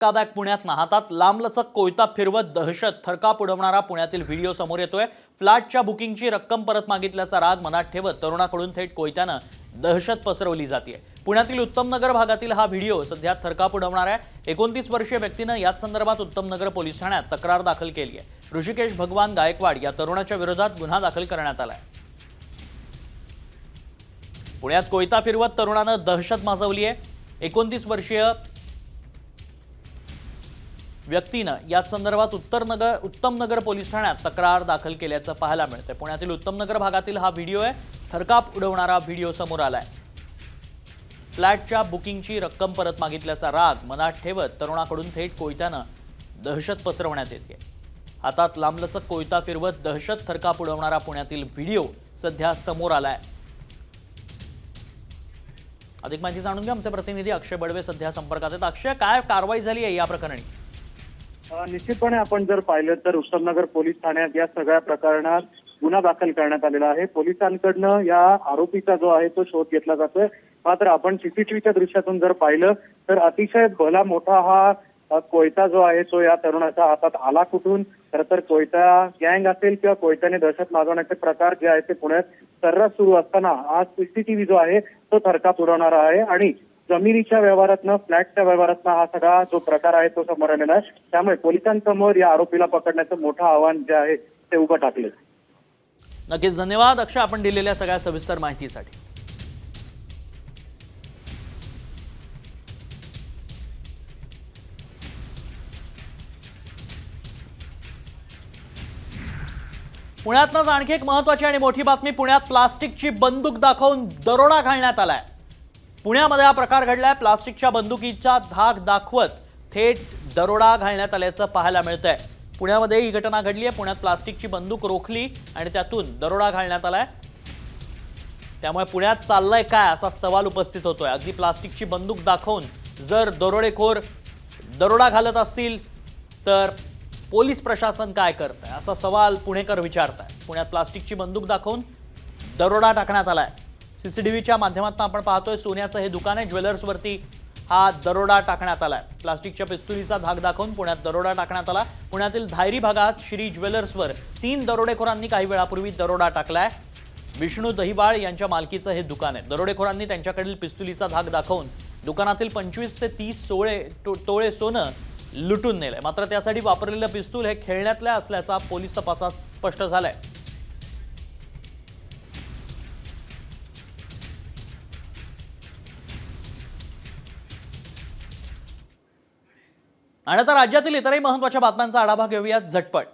धक्कादायक पुण्यात हातात लांबलचक कोयता फिरवत दहशत थरकाप उडवणारा पुण्यातील व्हिडिओ समोर येतोय. फ्लॅटच्या बुकिंगची रक्कम परत मागितल्याचा राग मनात ठेवत तरुणाकडून थेट कोयत्यानं दहशत पसरवली जाते पुण्यातील उत्तमनगर भागातील हा व्हिडिओ सध्या थरकाप उडवणार आहे. एकोणतीस वर्षीय व्यक्तीनं याच संदर्भात उत्तमनगर पोलीस ठाण्यात तक्रार दाखल केली आहे. ऋषिकेश भगवान गायकवाड या तरुणाच्या विरोधात गुन्हा दाखल करण्यात आला आहे. पुण्यात कोयता फिरवत तरुणानं दहशत माजवली आहे. एकोणतीस वर्षीय व्यक्तीनं याच संदर्भात उत्तर नगर उत्तमनगर पोलीस ठाण्यात तक्रार दाखल केल्याचं पाहायला मिळतंय. पुण्यातील उत्तमनगर भागातील हा व्हिडिओ आहे. थरकाप उडवणारा व्हिडिओ समोर आलाय. फ्लॅटच्या बुकिंगची रक्कम परत मागितल्याचा राग मनात ठेवत तरुणाकडून थेट कोयत्यानं दहशत पसरवण्यात येते. हातात लांबलचक कोयता फिरवत दहशत थरकाप उडवणारा पुण्यातील व्हिडिओ सध्या समोर आलाय. अधिक माहिती जाणून घ्या. आमचे प्रतिनिधी अक्षय बडवे सध्या संपर्कात आहेत. अक्षय काय कारवाई झाली आहे या प्रकरणी? निश्चितपणे आपण जर पाहिलं तर उत्तमनगर पोलीस ठाण्यात या सगळ्या प्रकरणात गुन्हा दाखल करण्यात आलेला आहे. पोलिसांकडनं या आरोपीचा जो आहे तो शोध घेतला जातोय. मात्र आपण सीसीटीव्हीच्या दृश्यातून जर पाहिलं तर अतिशय भला मोठा हा कोयता जो आहे तो या तरुणाच्या हातात आला कुठून? खरं तर कोयता गँग असेल किंवा कोयत्याने दहशत माजवण्याचे प्रकार जे आहेत ते पुण्यात सर्रास सुरू असताना आज सीसीटीव्ही जो आहे तो थरकाप पुरवणारा आहे. आणि जमिनीच्या व्यवहारातनं फ्लॅटच्या व्यवहारातनं हा सगळा जो प्रकार आहे तो समोर आलेला आहे. त्यामुळे पोलिसांसमोर या आरोपीला पकडण्याचं मोठं आव्हान जे आहे ते उभं टाकले नक्कीच धन्यवाद. अक्षय आपण दिलेल्या सगळ्या सविस्तर माहितीसाठी. पुण्यातनंच आणखी एक महत्वाची आणि मोठी बातमी पुण्यात प्लास्टिकची बंदूक दाखवून दरोडा घालण्यात आलाय. पुण्यामध्ये हा प्रकार घडलाय. प्लास्टिकच्या बंदुकीचा धाक दाखवत थेट दरोडा घालण्यात आल्याचं पाहायला मिळतंय. पुण्यामध्ये ही घटना घडली आहे. पुण्यात प्लास्टिकची बंदूक रोखली आणि त्यातून दरोडा घालण्यात आलाय. त्यामुळे पुण्यात चाललंय काय असा सवाल उपस्थित होतोय. अगदी प्लास्टिकची बंदूक दाखवून जर दरोडेखोर दरोडा घालत असतील तर पोलीस प्रशासन काय करत आहे असा सवाल पुणेकर विचारत आहे पुण्यात प्लास्टिकची बंदूक दाखवून दरोडा टाकण्यात आलाय. सी सी टी व्हीच्या माध्यमातून आपण पाहतोय सोन्याचं हे दुकान आहे. ज्वेलर्सवरती हा दरोडा टाकण्यात आलाय. प्लास्टिकच्या पिस्तुलीचा धाक दाखवून पुण्यात दरोडा टाकण्यात आला. पुण्यातील धायरी भागात श्री ज्वेलर्सवर तीन दरोडेखोरांनी काही वेळापूर्वी दरोडा टाकलाय. विष्णू दहिबाळ यांच्या मालकीचं हे दुकान आहे. दरोडेखोरांनी त्यांच्याकडील पिस्तुलीचा धाक दाखवून दुकानातील पंचवीस ते तीस सोळे टो- तोळे सोनं लुटून नेलंय. मात्र त्यासाठी वापरलेलं पिस्तूल हे खेळण्यातल्या असल्याचा पोलीस तपासात स्पष्ट झालाय. आणि आता राज्यातील इतरही महत्त्वाच्या बातम्यांचा आढावा घेऊयात झटपट.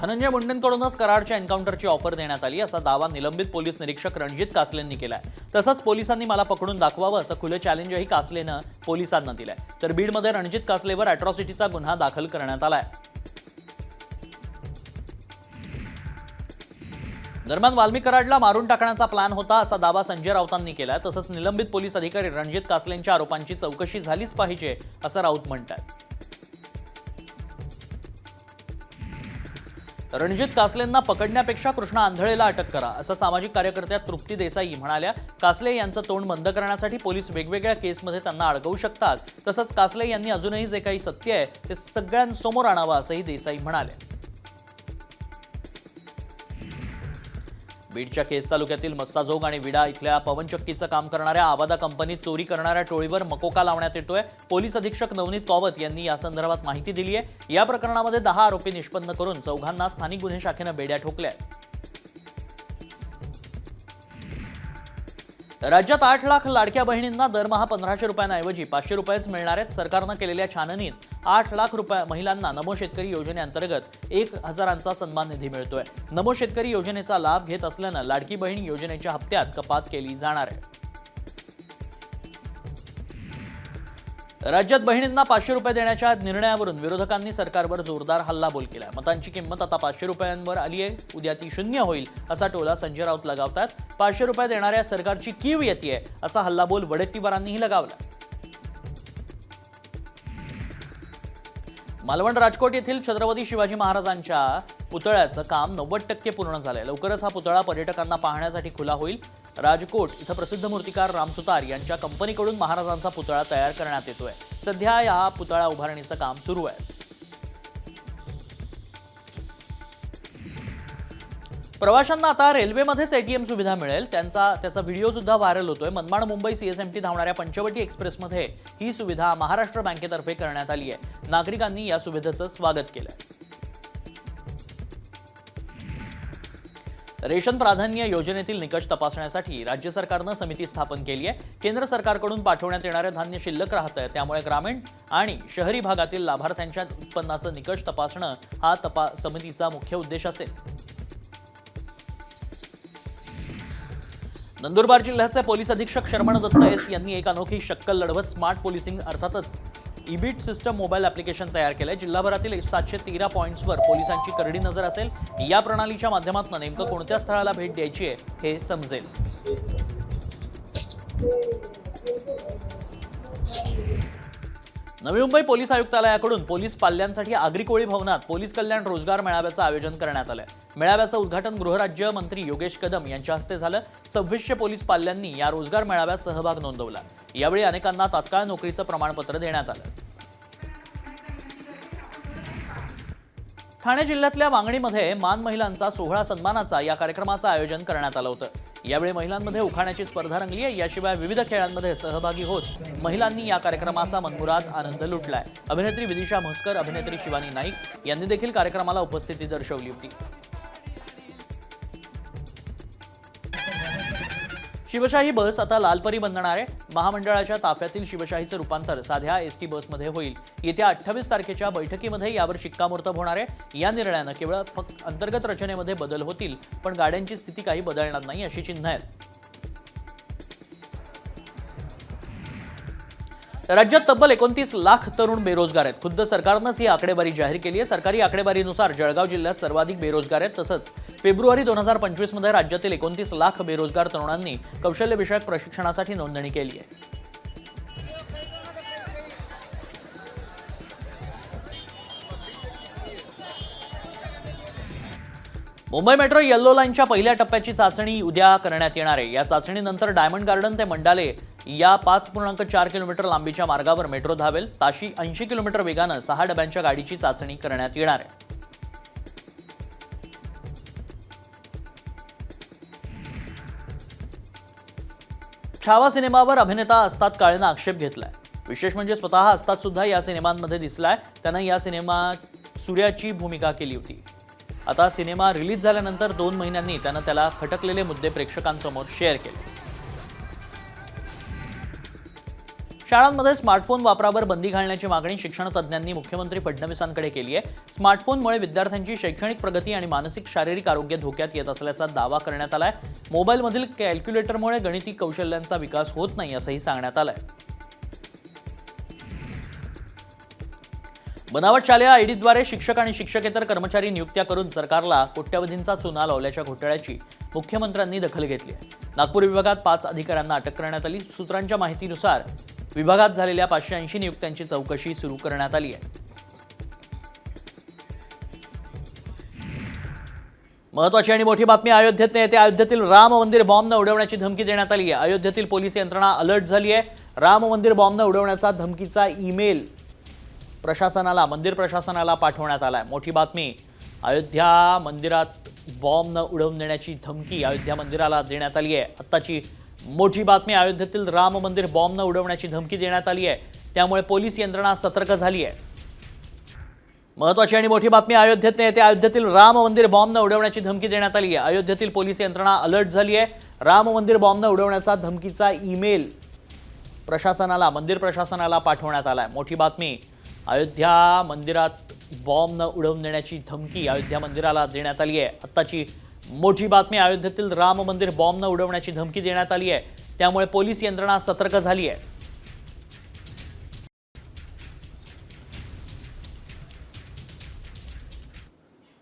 धनंजय मुंडेंकडूनच कराडच्या एन्काउंटरची ऑफर देण्यात आली असा दावा निलंबित पोलीस निरीक्षक रणजित कासलेंनी केलाय. तसंच पोलिसांनी मला पकडून दाखवावं असं खुलं चॅलेंजही कासलेनं पोलिसांना दिलंय. तर बीडमध्ये रणजित कासलेवर अॅट्रॉसिटीचा गुन्हा दाखल करण्यात आलाय. दरम्यान वाल्मी कराडला मारून टाकण्याचा प्लॅन होता असा दावा संजय राऊतांनी केलाय. तसंच निलंबित पोलीस अधिकारी रणजित कासलेंच्या आरोपांची चौकशी झालीच पाहिजे असं राऊत म्हणतात रणजित कासलेंना पकडण्यापेक्षा कृष्णा आंधळेला अटक करा असं सामाजिक कार्यकर्त्या तृप्ती देसाई म्हणाल्या. कासले यांचं तोंड बंद करण्यासाठी पोलीस वेगवेगळ्या केसमध्ये त्यांना अडकवू शकतात. तसंच कासले यांनी अजूनही जे काही सत्य आहे ते सगळ्यांसमोर आणावं असंही देसाई म्हणाले बीडच्या केस तालुक्यातील मस्साजोग आणि विडा इथल्या पवनचक्कीचं काम करणाऱ्या आवादा कंपनीत चोरी करणाऱ्या टोळीवर मकोका लावण्यात येतोय. पोलीस अधीक्षक नवनीत कॉवत यांनी या संदर्भात माहिती दिली आहे या प्रकरणामध्ये दहा आरोपी निष्पन्न करून चौघांना स्थानिक गुन्हे शाखेनं बेड्या ठोकल्या राज्यात आठ लाख लाडक्या बहिणींना दरमहा पंधराशे रुपयांऐवजी पाचशे रुपयेच मिळणार आहेत. सरकारनं केलेल्या छाननीत आठ लाख रुपये महिलांना नमो शेतकरी योजनेअंतर्गत एक हजारांचा सन्मान निधी मिळतोय. नमो शेतकरी योजनेचा लाभ घेत असल्यानं लाडकी बहीण योजनेच्या हप्त्यात कपात केली जाणार आहे. राज्यात बहिणींना पाचशे रुपये देण्याच्या निर्णयावरून विरोधकांनी सरकारवर जोरदार हल्लाबोल केला मतांची किंमत आता पाचशे रुपयांवर आली आहे उद्या ती शून्य होईल असा टोला संजय राऊत लगावतात. पाचशे रुपये देणाऱ्या सरकारची कीव येते असा हल्लाबोल वडेट्टीवारांनीही लगावला मालवण राजकोट येथील छत्रपती शिवाजी महाराजांच्या पुतळ्याचं काम नव्वद टक्के पूर्ण झालंय. लवकरच हा पुतळा पर्यटकांना पाहण्यासाठी खुला होईल. राजकोट इथं प्रसिद्ध मूर्तिकार रामसुतार यांच्या कंपनीकडून महाराजांचा पुतळा तयार करण्यात येतोय. सध्या या पुतळा उभारणीचं काम सुरू आहे. प्रवाशांना आता रेल्वेमध्येच एटीएम सुविधा मिळेल. त्यांचा त्याचा व्हिडिओ सुद्धा व्हायरल होतोय. मनमाड मुंबई सीएसएमटी धावणाऱ्या पंचवटी एक्सप्रेसमध्ये ही सुविधा महाराष्ट्र बँकेतर्फे करण्यात आली आहे नागरिकांनी या सुविधेचं स्वागत केलं रेशन प्राधान्य योजनेतील निकष तपासण्यासाठी राज्य सरकारनं समिती स्थापन केली आहे केंद्र सरकारकडून पाठवण्यात येणारे धान्य शिल्लक राहतंय. त्यामुळे ग्रामीण आणि शहरी भागातील लाभार्थ्यांच्या उत्पन्नाचं निकष तपासणं हा तपा समितीचा मुख्य उद्देश असेल. नंदुरबार जिल्ह्याचे पोलीस अधीक्षक शर्मण दत्त एस यांनी एक अनोखी शक्कल लढवत स्मार्ट पोलिसिंग अर्थातच इबिट सिस्टम मोबाईल ॲप्लिकेशन तयार केलंय. जिल्हाभरातील सातशे तेरा पॉईंट्सवर पोलिसांची करडी नजर असेल या प्रणालीच्या माध्यमातून नेमकं कोणत्या स्थळाला भेट द्यायची आहे हे समजेल. नवी मुंबई पोलीस आयुक्तालयाकडून पोलीस पाल्यांसाठी आगरी कोळी भवनात पोलीस कल्याण रोजगार मेळाव्याचं आयोजन करण्यात आलं मेळाव्याचं उद्घाटन गृहराज्य मंत्री योगेश कदम यांच्या हस्ते झालं. सव्वीसशे पोलीस पाल्यांनी या रोजगार मेळाव्यात सहभाग नोंदवला. यावेळी अनेकांना तात्काळ नोकरीचं प्रमाणपत्र देण्यात आलं. ठाणे जिल्ह्यातल्या वांगणीमध्ये मान महिलांचा सोहळा सन्मानाचा या कार्यक्रमाचं आयोजन करण्यात आलं होतं. यावेळी महिलांमध्ये उखाण्याची स्पर्धा रंगली आहे. याशिवाय विविध खेळांमध्ये सहभागी होत महिलांनी या कार्यक्रमाचा मनमुराद आनंद लुटलाय. अभिनेत्री विदिशा म्हस्कर अभिनेत्री शिवानी नाईक यांनी देखील कार्यक्रमाला उपस्थिती दर्शवली होती. शिवशाही बस आता लालपरी बनणार आहे. महामंडळाच्या ताफ्यातील शिवशाहीचं रूपांतर साध्या एसटी बसमध्ये होईल. येत्या अठ्ठावीस तारखेच्या बैठकीमध्ये यावर शिक्कामोर्तब होणार आहे. या निर्णयानं केवळ फक्त अंतर्गत रचनेमध्ये बदल होतील पण गाड्यांची स्थिती काही बदलणार नाही अशी चिन्ह आहेत. राज्यात तब्बल एकोणतीस लाख तरुण बेरोजगार आहेत. खुद्द सरकारनंच ही आकडेवारी जाहीर केली आहे. सरकारी आकडेवारीनुसार जळगाव जिल्ह्यात सर्वाधिक बेरोजगार आहेत. तसंच फेब्रुवारी दोन हजार पंचवीसमध्ये राज्यातील एकोणतीस लाख बेरोजगार तरुणांनी कौशल्यविषयक प्रशिक्षणासाठी नोंदणी केली आहे. मुंबई मेट्रो येल्लो लाईनच्या पहिल्या टप्प्याची चाचणी उद्या करण्यात येणार आहे. या चाचणीनंतर डायमंड गार्डन ते मंडाले या पाच पूर्णांक चार किलोमीटर लांबीच्या मार्गावर मेट्रो धावेल. ताशी ऐंशी किलोमीटर वेगानं सहा डब्यांच्या गाडीची चाचणी करण्यात येणार आहे. छावा सिनेमावर अभिनेता असतात काळेनं आक्षेप घेतलाय. विशेष म्हणजे स्वतः असतात सुद्धा या सिनेमांमध्ये दिसलाय. त्यानं या सिनेमात सूर्याची भूमिका केली होती. आता सिनेमा रिलीज झाल्यानंतर दोन महिन्यांनी त्यानं त्याला खटकलेले मुद्दे प्रेक्षकांसमोर शेअर केले. शाळांमध्ये स्मार्टफोन वापरावर बंदी घालण्याची मागणी शिक्षण तज्ज्ञांनी मुख्यमंत्री फडणवीसांकडे केली आहे. स्मार्टफोनमुळे विद्यार्थ्यांची शैक्षणिक प्रगती आणि मानसिक शारीरिक आरोग्य धोक्यात येत असल्याचा दावा करण्यात आलाय. मोबाईलमधील कॅल्क्युलेटरमुळे गणिती कौशल्यांचा विकास होत नाही असंही सांगण्यात आलंय. बनावट शालेय आयडीद्वारे शिक्षक आणि शिक्षकेतर कर्मचारी नियुक्त्या करून सरकारला कोट्यवधींचा चुना लावल्याच्या घोटाळ्याची मुख्यमंत्र्यांनी दखल घेतली आहे. नागपूर विभागात पाच अधिकाऱ्यांना अटक करण्यात आली. सूत्रांच्या माहितीनुसार विभागात झालेल्या पाचशे ऐंशी नियुक्त्यांची चौकशी सुरू करण्यात आली आहे. महत्वाची आणि मोठी बातमी अयोध्येत येते. अयोध्येतील राम मंदिर बॉम्बनं उडवण्याची धमकी देण्यात आली आहे. अयोध्येतील पोलीस यंत्रणा अलर्ट झाली आहे. राम मंदिर बॉम्बनं उडवण्याचा धमकीचा ईमेल प्रशासनाला मंदिर प्रशासनाला पाठवण्यात आला आहे मोठी बातमी अयोध्या मंदिरात बॉम्ब न उडवून देण्याची धमकी अयोध्या मंदिराला देण्यात आली आहे. आत्ताची मोठी बातमी अयोध्येतील राम मंदिर बॉम्ब न उडवण्याची धमकी देण्यात आली आहे. त्यामुळे पोलीस यंत्रणा सतर्क झाली आहे. महत्वाची आणि मोठी बातमी अयोध्येत येते. अयोध्येतील राम मंदिर बॉम्ब न उडवण्याची धमकी देण्यात आली आहे. अयोध्येतील पोलीस यंत्रणा अलर्ट झाली आहे. राम मंदिर बॉम्ब न उडवण्याचा धमकीचा ईमेल प्रशासनाला मंदिर प्रशासनाला पाठवण्यात आला आहे मोठी बातमी अयोध्या मंदिरात बॉम्ब न उडवून देण्याची धमकी अयोध्या मंदिराला देण्यात आली आहे. आत्ताची मोठी बातमी अयोध्येतील राम मंदिर बॉम्ब न उडवण्याची धमकी देण्यात आली आहे. त्यामुळे पोलीस यंत्रणा सतर्क झाली आहे.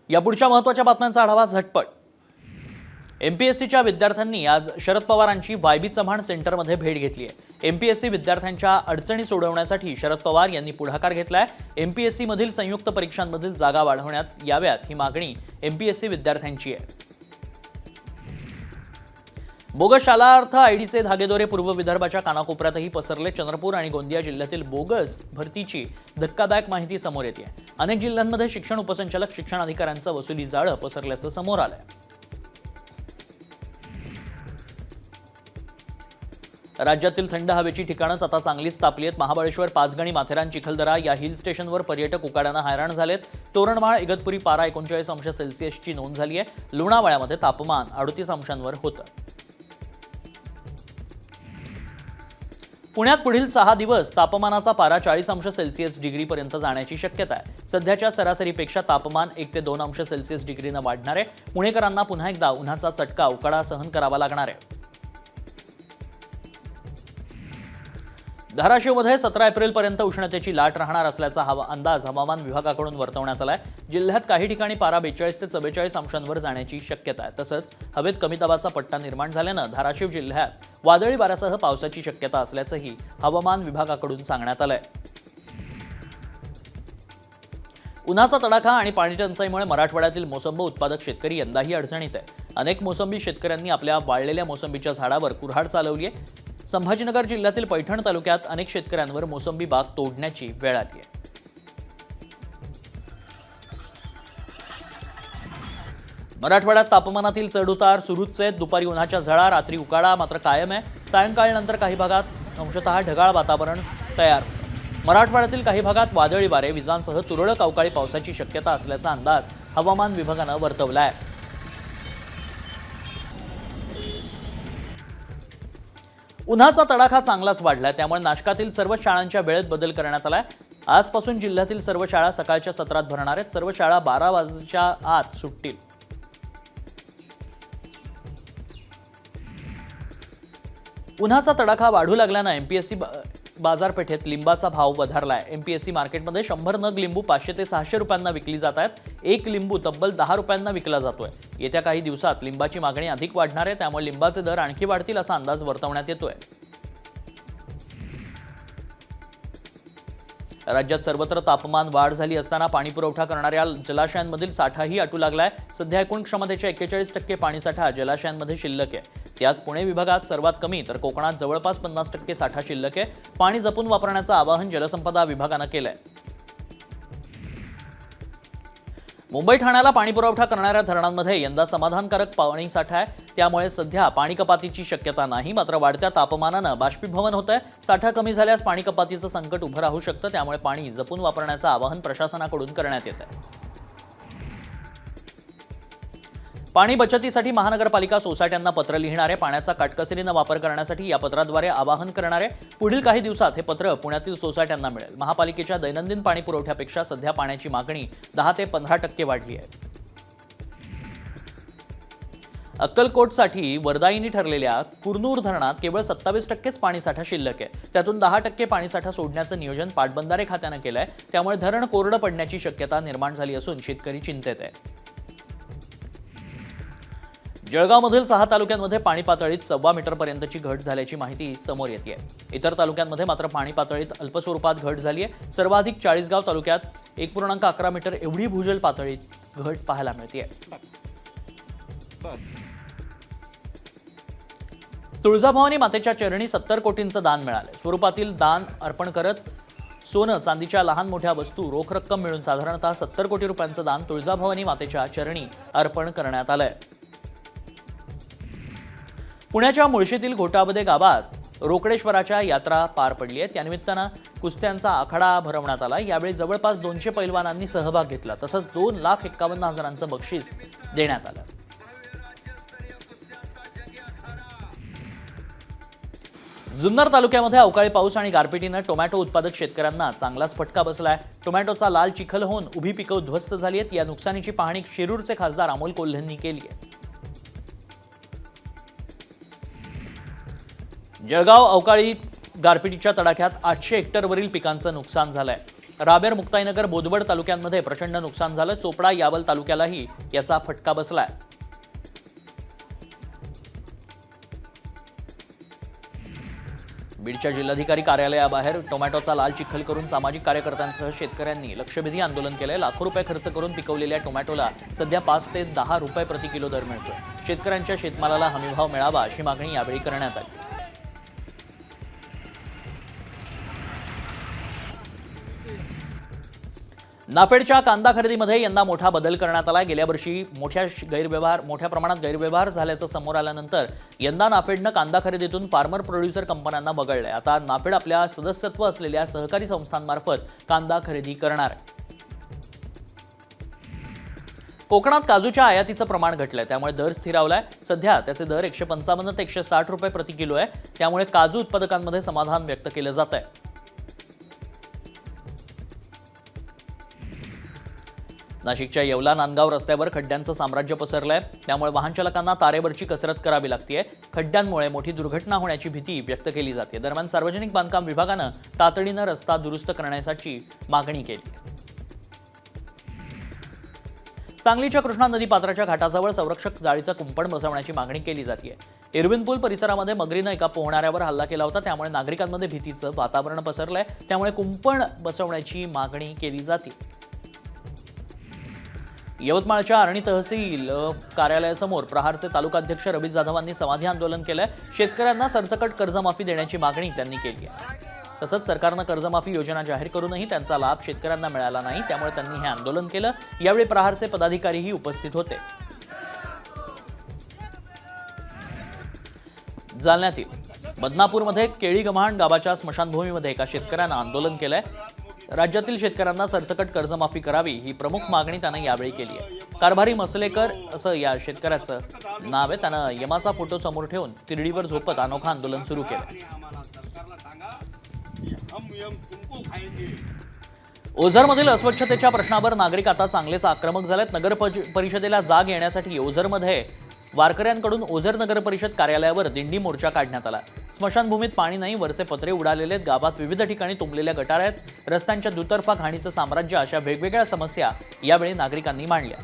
या पुढच्या महत्त्वाच्या बातम्यांचा आढावा झटपट. एमपीएससीच्या विद्यार्थ्यांनी आज शरद पवारांची वायबी चव्हाण सेंटरमध्ये भेट घेतली आहे. एमपीएससी विद्यार्थ्यांच्या अडचणी सोडवण्यासाठी शरद पवार यांनी पुढाकार घेतलाय. एमपीएससी मधील संयुक्त परीक्षांमधील जागा वाढवण्यात याव्यात ही मागणी एमपीएससी विद्यार्थ्यांची आहे. बोगस शालार्थ आयडीचे धागेदोरे पूर्व विदर्भाच्या कानाकोपऱ्यातही पसरले. चंद्रपूर आणि गोंदिया जिल्ह्यातील बोगस भरतीची धक्कादायक माहिती समोर येते. अनेक जिल्ह्यांमध्ये शिक्षण उपसंचालक शिक्षण अधिकाऱ्यांचं वसुली जाळं पसरल्याचं समोर आलंय. राज्यातील थंड हवेची ठिकाणंच आता चांगलीच तापली आहेत. महाबळेश्वर पाचगणी माथेरान चिखलदरा या हिल स्टेशनवर पर्यटक उकाड्यानं हैराण झालेत. तोरणमाळ इगतपुरी पारा एकोणचाळीस अंश सेल्सिअसची नोंद झाली आहे. लोणावळ्यामध्ये तापमान अडतीस अंशांवर होतं. पुण्यात पुढील सहा दिवस तापमानाचा पारा चाळीस अंश सेल्सिअस डिग्रीपर्यंत जाण्याची शक्यता आहे. सध्याच्या सरासरीपेक्षा तापमान एक ते दोन अंश सेल्सिअस डिग्रीनं वाढणार आहे. पुणेकरांना पुन्हा एकदा उन्हाचा चटका उकाडा सहन करावा लागणार आहे. धाराशिवमध्ये सतरा एप्रिलपर्यंत उष्णतेची लाट राहणार असल्याचा हवा अंदाज हवामान विभागाकडून वर्तवण्यात आलाय. जिल्ह्यात काही ठिकाणी पारा बेचाळीस ते चव्वेचाळीस अंशांवर जाण्याची शक्यता आहे. तसंच हवेत कमी दाबाचा पट्टा निर्माण झाल्यानं धाराशिव जिल्ह्यात वादळी वाऱ्यासह पावसाची शक्यता असल्याचंही हवामान विभागाकडून सांगण्यात आलंय. उन्हाचा तडाखा आणि पाणी टंचाईमुळे मराठवाड्यातील मोसंबी उत्पादक शेतकरी यंदाही अडचणीत आहे. अनेक मोसंबी शेतकऱ्यांनी आपल्या वाळलेल्या मोसंबीच्या झाडावर कुऱ्हाड चालवली आहे संभाजीनगर जिल्ह्यातील पैठण तालुक्यात अनेक शेतकऱ्यांवर मोसंबी बाग तोडण्याची वेळ आली आहे. मराठवाड्यात तापमानातील चढउतार सुरूच आहेत. दुपारी उन्हाच्या झळा रात्री उकाडा मात्र कायम आहे. सायंकाळनंतर काही भागात अंशतः ढगाळ वातावरण तयार मराठवाड्यातील काही भागात वादळी वारे विजांसह तुरळक अवकाळी पावसाची शक्यता असल्याचा अंदाज हवामान विभागानं वर्तवला आहे उन्हाचा तडाखा चांगलाच वाढलाय. त्यामुळे नाशकातील सर्व शाळांच्या वेळेत बदल करण्यात आलाय. आजपासून जिल्ह्यातील सर्व शाळा सकाळच्या सत्रात भरणार आहेत. सर्व शाळा बारा वाजच्या आत सुटतील. उन्हाचा तडाखा वाढू लागल्यानं एमपीएससी बाजारपेठेत लिंबाचा भाव वधारलाय. एमपीएससी मार्केटमध्ये शंभर नग लिंबू पाचशे ते सहाशे रुपयांना विकली जात आहेत. एक लिंबू तब्बल दहा रुपयांना विकला जातोय. येत्या काही दिवसात लिंबाची मागणी अधिक वाढणार आहे त्यामुळे लिंबाचे दर आणखी वाढतील असा अंदाज वर्तवण्यात येतोय. राज्यात सर्वत्र तापमान वाढ झाली असताना पाणी पुरवठा करणाऱ्या जलाशयांमधील साठाही आटू लागलाय. सध्या एकूण क्षमतेच्या एक्केचाळीस टक्के पाणीसाठा जलाशयांमध्ये शिल्लक आहे. त्यात पुणे विभागात सर्वात कमी तर कोकणात जवळपास पन्नास टक्के साठा शिल्लक आहे. पाणी जपून वापरण्याचं आवाहन जलसंपदा विभागानं केलंय. मुंबई ठाण्याला पाणी पुरवठा करणाऱ्या धरणांमध्ये यंदा समाधानकारक पाणी साठा आहे. त्यामुळे सध्या पाणी कपातीची शक्यता नाही मात्र वाढत्या तापमानानं बाष्पीभवन होत आहे साठा कमी झाल्यास पाणी कपातीचं संकट उभं राहू शकतं त्यामुळे पाणी जपून वापरण्याचं आवाहन प्रशासनाकडून करण्यात येत आहे पाणी बचतीसाठी महानगरपालिका सोसायट्यांना पत्र लिहिणारे पाण्याचा काटकसरीनं वापर करण्यासाठी या पत्राद्वारे आवाहन करणारे पुढील काही दिवसात हे पत्र पुण्यातील सोसायट्यांना मिळेल. महापालिकेच्या दैनंदिन पाणी पुरवठ्यापेक्षा सध्या पाण्याची मागणी दहा ते पंधरा टक्के वाढली आहे. अक्कलकोटसाठी वरदायिनी ठरलेल्या कुरनूर धरणात केवळ सत्तावीस टक्केच पाणीसाठा शिल्लक आहे. त्यातून दहा टक्के पाणीसाठा सोडण्याचं नियोजन पाटबंधारे खात्यानं केलंय. त्यामुळे धरण कोरडं पडण्याची शक्यता निर्माण झाली असून शेतकरी चिंतेत आहे. जळगावमधील सहा तालुक्यांमध्ये पाणी पातळीत सव्वा मीटरपर्यंतची घट झाल्याची माहिती समोर येते आहे. इतर तालुक्यांमध्ये मात्र पाणी पातळीत अल्प स्वरूपात घट झाली आहे. सर्वाधिक चाळीसगाव तालुक्यात एक पूर्णांक अकरा मीटर एवढी भूजल पातळीत घट पाहायला मिळते तुळजाभवानी मातेच्या चरणी सत्तर कोटींचं दान मिळालं. स्वरूपातील दान अर्पण करत सोनं चांदीच्या लहान मोठ्या वस्तू रोख रक्कम मिळून साधारणतः सत्तर कोटी रुपयांचं दान तुळजाभवानी मातेच्या चरणी अर्पण करण्यात आलंय. पुण्याच्या मुळशीतील घोटाबदे गावात रोकडेश्वराच्या यात्रा पार पडली आहे. त्यानिमित्तानं कुस्त्यांचा आखाडा भरवण्यात आला. यावेळी जवळपास दोनशे पैलवानांनी सहभाग घेतला. तसंच दोन लाख एक्कावन्न हजारांचं बक्षीस देण्यात आलं. जुन्नर तालुक्यामध्ये अवकाळी पाऊस आणि गारपिटीनं टोमॅटो उत्पादक शेतकऱ्यांना चांगलाच फटका बसलाय. टोमॅटोचा लाल चिखल होऊन उभी पिकं उद्ध्वस्त झाली आहेत. या नुकसानीची पाहणी शिरूरचे खासदार अमोल कोल्हेंनी केली आहे. जळगाव अवकाळी गारपिटीच्या तडाख्यात आठशे हेक्टरवरील पिकांचं नुकसान झालंय. राबेर मुक्ताईनगर बोदवड तालुक्यांमध्ये प्रचंड नुकसान झालं. चोपडा यावल तालुक्यालाही याचा फटका बसलाय. बीडच्या जिल्हाधिकारी कार्यालयाबाहेर टोमॅटोचा लाल चिखल करून सामाजिक कार्यकर्त्यांसह शेतकऱ्यांनी लक्षवेधी आंदोलन केलंय. लाखो रुपये खर्च करून पिकवलेल्या टोमॅटोला सध्या पाच ते दहा रुपये प्रति किलो दर मिळतो शेतकऱ्यांच्या शेतमालाला हमीभाव मिळावा अशी मागणी यावेळी करण्यात आली. नाफेडच्या कांदा खरेदीमध्ये यंदा मोठा बदल करण्यात आला. गेल्या वर्षी मोठ्या गैरव्यवहार मोठ्या प्रमाणात गैरव्यवहार झाल्याचं समोर आल्यानंतर यंदा नाफेडनं कांदा खरेदीतून फार्मर प्रोड्युसर कंपन्यांना वगळलंय. आता नाफेड आपल्या सदस्यत्व असलेल्या सहकारी संस्थांमार्फत कांदा खरेदी करणार. कोकणात काजूच्या आयातीचं प्रमाण घटलंय. त्यामुळे दर स्थिरावलाय सध्या त्याचे दर एकशे पंचावन्न ते एकशे साठ रुपये प्रति किलो आहे. त्यामुळे काजू उत्पादकांमध्ये समाधान व्यक्त केलं जात आहे नाशिकच्या येवला नांदगाव रस्त्यावर खड्ड्यांचं साम्राज्य पसरलंय. त्यामुळे वाहन चालकांना तारेवरची कसरत करावी लागतीये. खड्ड्यांमुळे मोठी दुर्घटना होण्याची भीती व्यक्त केली जाते. दरम्यान सार्वजनिक बांधकाम विभागानं तातडीनं रस्ता दुरुस्त करण्यासाठी मागणी केली. सांगलीच्या कृष्णा नदी पात्राच्या घाटाजवळ संरक्षक जाळीचं कुंपण बसवण्याची मागणी केली जाते इरविन पूल परिसरामध्ये मगरीनं एका पोहणाऱ्यावर हल्ला केला होता. त्यामुळे नागरिकांमध्ये भीतीचं वातावरण पसरलंय. त्यामुळे कुंपण बसवण्याची मागणी केली जाते. यवतमाळच्या आर्णी तहसील कार्यालयासमोर प्रहारचे तालुकाध्यक्ष रवी जाधवांनी समाधी आंदोलन केलंय. शेतकऱ्यांना सरसकट कर्जमाफी देण्याची मागणी त्यांनी केली आहे. तसंच सरकारनं कर्जमाफी योजना जाहीर करूनही त्यांचा लाभ शेतकऱ्यांना मिळाला नाही त्यामुळे त्यांनी हे आंदोलन केलं. यावेळी प्रहारचे पदाधिकारीही उपस्थित होते. जालन्यातील बदनापूरमध्ये केळी गव्हाण गावाच्या स्मशानभूमीमध्ये एका शेतकऱ्यानं आंदोलन केलंय. राज्यातील शेतकऱ्यांना सरसकट कर्जमाफी करावी ही प्रमुख मागणी त्यानं यावेळी केली आहे. कारभारी मसलेकर असं या शेतकऱ्याचं नाव आहे. त्यानं यमाचा फोटो समोर ठेवून तिरडीवर झोपत अनोखा आंदोलन सुरू केलं. ओझरमधील अस्वच्छतेच्या प्रश्नावर नागरिक आता चांगलेच आक्रमक झालेत. नगर परि- परिषदेला जाग येण्यासाठी ओझरमध्ये वारकऱ्यांकडून ओझर नगर परिषद कार्यालयावर दिंडी मोर्चा काढण्यात आला. स्मशानभूमीत पाणी नाही वरचे पत्रे उडालेले आहेत. गावात विविध ठिकाणी तुंबलेल्या गटार आहेत. रस्त्यांच्या दुतर्फा घाणीचं साम्राज्य अशा वेगवेगळ्या समस्या यावेळी नागरिकांनी मांडल्या.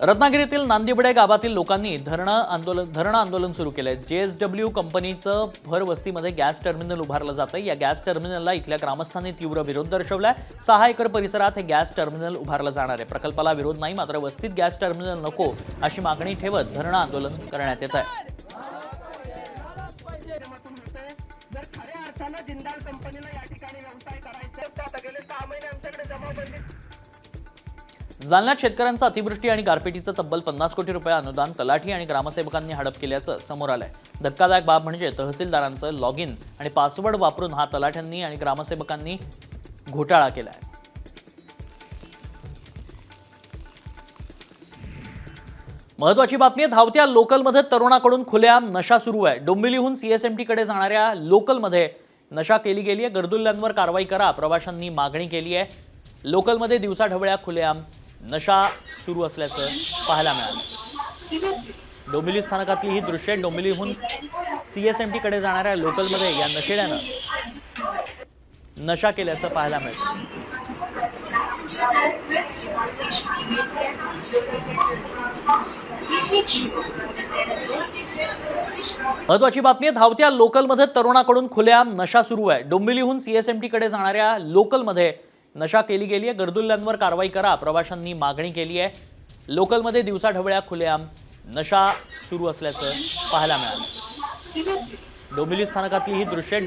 रत्नागिरीतील नांदिबडे गावातील लोकांनी धरणं आंदोलन धरणं आंदोलन सुरू केलंय. डब्ल्यू कंपनीचं भर वस्तीमध्ये गॅस टर्मिनल उभारलं जातं या गॅस टर्मिनलला इथल्या ग्रामस्थांनी तीव्र विरोध दर्शवलाय. सहा एकर परिसरात हे गॅस टर्मिनल उभारलं जाणार आहे. प्रकल्पाला विरोध नाही मात्र वस्तीत गॅस टर्मिनल नको अशी मागणी ठेवत धरणं आंदोलन करण्यात येत आहे जिंदाल कंपनीला या ठिकाणी व्यवसाय करायचा गेले सहा महिने आमच्याकडे जमावबंदी जालन्यात शेतकऱ्यांचा अतिवृष्टी आणि गारपिटीचं तब्बल पन्नास कोटी रुपये अनुदान तलाठी आणि ग्रामसेवकांनी हडप केल्याचं समोर आलंय. धक्कादायक बाब म्हणजे तहसीलदारांचं लॉग इन आणि पासवर्ड वापरून हा तलाठ्यांनी आणि ग्रामसेवकांनी घोटाळा केलाय. महत्वाची बातमी आहे धावत्या लोकलमध्ये तरुणाकडून खुलेआम नशा सुरू आहे. डोंबिवलीहून सीएसएमटीकडे जाणाऱ्या लोकलमध्ये नशा केली गेली आहे. गर्दुल्ल्यांवर कारवाई करा प्रवाशांनी मागणी केली आहे. लोकलमध्ये दिवसाढवळ्या खुलेआम नशा सुरू असल्याचं पाहायला मिळालं. डोंबिवली स्थानकातली ही दृश्य सी एस सीएसएमटी कडे जाणाऱ्या लोकलमध्ये या नशेड्यानं नशा केल्याचं पाहायला मिळतं. महत्वाची बातमी आहे धावत्या लोकलमध्ये तरुणाकडून खुल्या नशा सुरू आहे. डोंबिवलीहून सीएसएमटी कडे जाणाऱ्या लोकलमध्ये नशा केली गेली आहे गर्दुल्ल्यांवर कारवाई करा प्रवाशांनी मागणी केली आहे. लोकलमध्ये दिवसा ढवळ्या खुलेआम नशा सुरू असल्याचं पाहायला मिळालं. डोंबिवली स्थानकातली ही दृश्य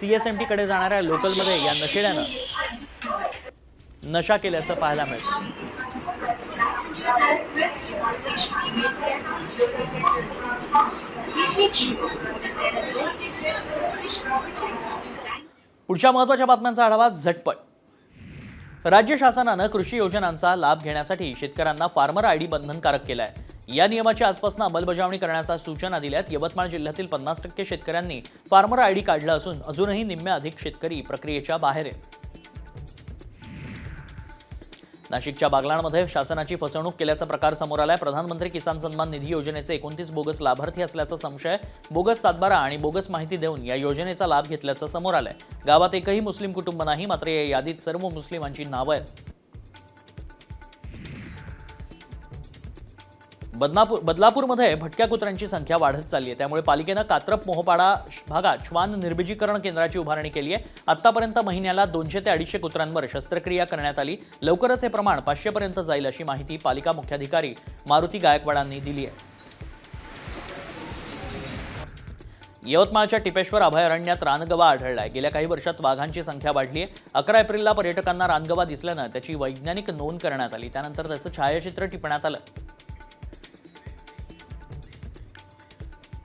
सी एस एम टीकडे जाणाऱ्या लोकलमध्ये या नशेड्यानं नशा केल्याचं पाहायला मिळतं. पुढच्या महत्त्वाच्या बातम्यांचा आढावा झटपट. राज्य शासनानं कृषी योजनांचा लाभ घेण्यासाठी शेतकऱ्यांना फार्मर आयडी बंधनकारक केलं आहे या नियमाची आजपासून अंमलबजावणी करण्याच्या सूचना दिल्यात. यवतमाळ जिल्ह्यातील पन्नास टक्के शेतकऱ्यांनी फार्मर आय डी काढला असून अजूनही निम्म्या अधिक शेतकरी प्रक्रियेच्या बाहेर आहेत. नाशिकच्या बागलाणमध्ये शासनाची फसवणूक केल्याचा प्रकार समोर आलाय. प्रधानमंत्री किसान सन्मान निधी योजनेचे एकोणतीस बोगस लाभार्थी असल्याचा संशय बोगस सातबारा आणि बोगस माहिती देऊन या योजनेचा लाभ घेतल्याचं समोर आलंय. गावात एकही मुस्लिम कुटुंब नाही मात्र या यादीत सर्व मुस्लिमांची नावं आहेत. बदनापूर बदलापूरमध्ये भटक्या कुत्र्यांची संख्या वाढत चालली आहे. त्यामुळे पालिकेनं कात्रप मोहपाडा भागात श्वान निर्बिजीकरण केंद्राची उभारणी केली आहे. आतापर्यंत महिन्याला दोनशे ते अडीचशे कुत्र्यांवर शस्त्रक्रिया करण्यात आली. लवकरच हे प्रमाण पाचशेपर्यंत जाईल अशी माहिती पालिका मुख्याधिकारी मारुती गायकवाडांनी दिली आहे. यवतमाळच्या टिपेश्वर अभयारण्यात रानगवा आढळलाय. गेल्या काही वर्षात वाघांची संख्या वाढली आहे. अकरा एप्रिलला पर्यटकांना रानगवा दिसल्यानं त्याची वैज्ञानिक नोंद करण्यात आली. त्यानंतर त्याचं छायाचित्र टिपण्यात आलं.